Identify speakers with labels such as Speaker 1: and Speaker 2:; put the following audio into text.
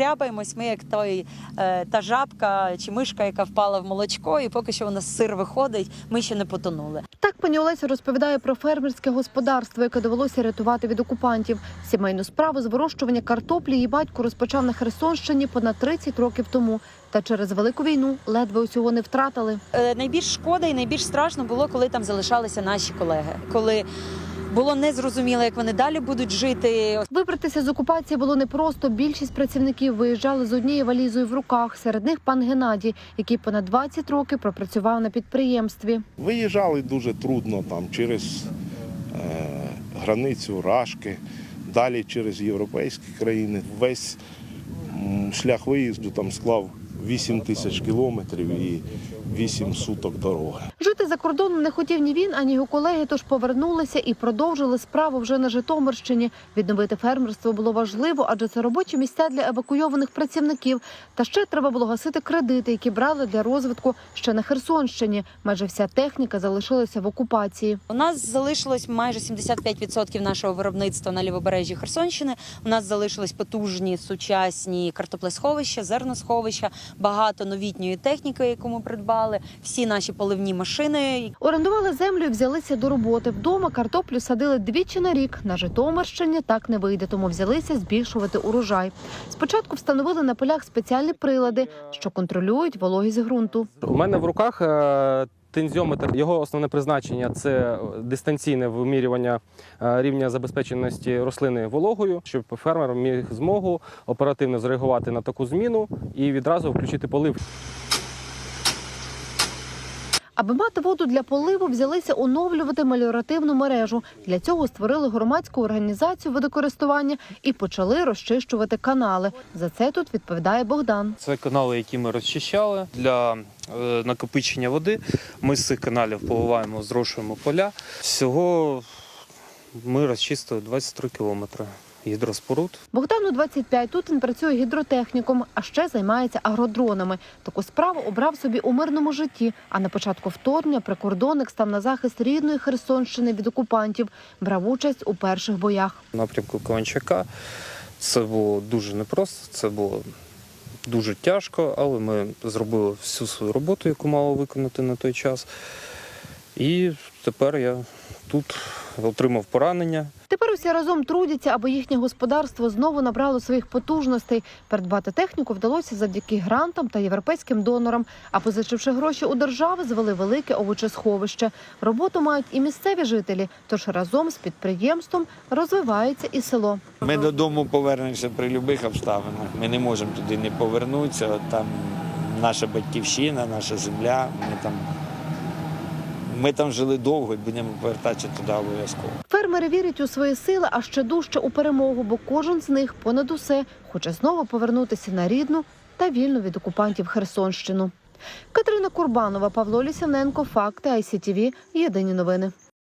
Speaker 1: шкрябаємось. Ми як той е, та жабка чи мишка, яка впала в молочко, і поки що у нас сир виходить. Ми ще не потонули.
Speaker 2: Так пані Олеся розповідає про фермерське господарство, яке довелося рятувати від окупантів. Сімейну справу з вирощування картоплі її батько розпочав на Херсонщині понад 30 років тому. Та через велику війну ледве усього не втратили.
Speaker 1: Е, найбільш шкода і найбільш страшно було, коли там залишалися наші колеги. Коли було незрозуміло, як вони далі будуть жити.
Speaker 2: Вибратися з окупації було непросто. Більшість працівників виїжджали з однією валізою в руках. Серед них пан Геннадій, який понад 20 років пропрацював на підприємстві.
Speaker 3: Виїжджали дуже трудно там через е, границю Рашки, далі через європейські країни. Весь шлях виїзду там склав 8 тисяч кілометрів і 8 суток дороги.
Speaker 2: Жити за кордоном не хотів ні він, ані його колеги, тож повернулися і продовжили справу вже на Житомирщині. Відновити фермерство було важливо, адже це робочі місця для евакуйованих працівників. Та ще треба було гасити кредити, які брали для розвитку ще на Херсонщині. Майже вся техніка залишилася в окупації.
Speaker 1: У нас залишилось майже 75% нашого виробництва на лівобережжі Херсонщини. У нас залишились потужні сучасні картоплесховища, зерносховища, багато новітньої техніки, яку ми придбали. Всі наші поливні машини.
Speaker 2: Орендували землю і взялися до роботи. Вдома картоплю садили двічі на рік. На Житомирщині так не вийде, тому взялися збільшувати урожай. Спочатку встановили на полях спеціальні прилади, що контролюють вологість ґрунту.
Speaker 4: У мене в руках е, тензіометр. Його основне призначення це дистанційне вимірювання е, рівня забезпеченості рослини вологою, щоб фермер міг змогу оперативно зреагувати на таку зміну і відразу включити полив.
Speaker 2: Аби мати воду для поливу, взялися оновлювати меліоративну мережу. Для цього створили громадську організацію водокористування і почали розчищувати канали. За це тут відповідає Богдан.
Speaker 5: Це канали, які ми розчищали для е, накопичення води. Ми з цих каналів поливаємо, зрошуємо поля. Всього ми розчистили 23 кілометри гідроспоруд.
Speaker 2: Богдану 25, Тут він працює гідротехніком, а ще займається агродронами. Таку справу обрав собі у мирному житті. А на початку вторгнення прикордонник став на захист рідної Херсонщини від окупантів. Брав участь у перших боях.
Speaker 5: В напрямку Кованчака це було дуже непросто, це було дуже тяжко, але ми зробили всю свою роботу, яку мало виконати на той час. І тепер я тут отримав поранення.
Speaker 2: Тепер усі разом трудяться, аби їхнє господарство знову набрало своїх потужностей. Придбати техніку вдалося завдяки грантам та європейським донорам. А позичивши гроші у держави, звели велике овочесховище. Роботу мають і місцеві жителі, тож разом з підприємством розвивається і село.
Speaker 6: Ми додому повернемося при будь-яких обставинах. Ми не можемо туди не повернутися. Там наша батьківщина, наша земля. Ми там, ми там жили довго і будемо повертатися туди обов'язково.
Speaker 2: Фермери вірять у свої сили, а ще дужче у перемогу, бо кожен з них понад усе хоче знову повернутися на рідну та вільну від окупантів Херсонщину. Катерина Курбанова, Павло Лісяненко, Факти ICTV, Єдині новини.